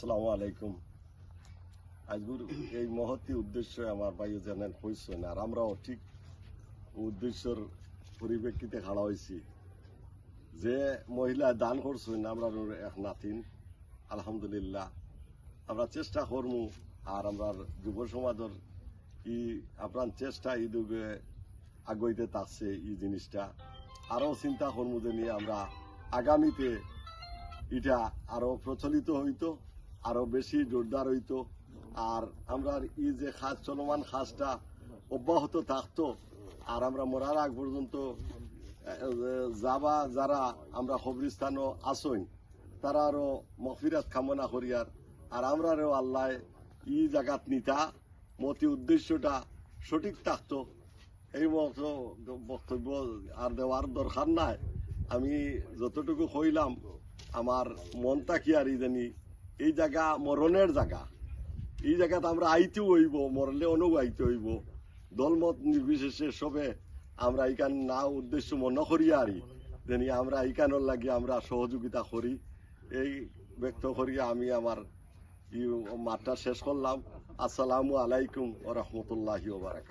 আসসালামু আলাইকুম। আজগুর এই মহতি উদ্দেশ্য আমার ভাই জানেন হয়েছেন আর আমরাও ঠিক উদ্দেশ্যর পরিপ্রেক্ষিতে খাড়া হয়েছি যে মহিলা দান করছেন, আমরা এক নাতিন, আলহামদুলিল্লাহ। আমরা চেষ্টা করমু, আর আমরা যুব সমাজের ই আপনার চেষ্টা এই দিকে আগাইতে থাকছে এই জিনিসটা। আরও চিন্তা করমু যে নিয়ে আমরা আগামীতে এটা আরও প্রচলিত হইতো। আরও বেশি জোরদার হইতো। আর আমরা ই যে খাস, চলমান খাসটা অব্যাহত থাকতো, আর আমরা মরার আগ পর্যন্ত যাবা যারা আমরা কবরিস্তানও আসইন তারা আরও মফিরাত কামনা করিয়ার আর। আমরা আমরারও আল্লাহ ই জাগাত নিতা, মতি উদ্দেশ্যটা সঠিক থাকতো। এই মতো বক্তব্য আর দেওয়ার দরকার নাই। আমি যতটুকু কইলাম, আমার মনটা কি আর জানি এই জায়গা মরণের জায়গা। এই জায়গাতে আমরা আইতেও হইব মরলে অনুগ আইতে হইব। দলমত নির্বিশেষে সবে আমরা ইকান না উদ্দেশ্য মনে করি আরই জানি আমরা ইকানোর লাগি আমরা সহযোগিতা করি। এই ব্যক্ত করিয়া আমি আমার মাঠটা শেষ করলাম। আসসালামু আলাইকুম ও রহমতুল্লাহি ওবারাকাত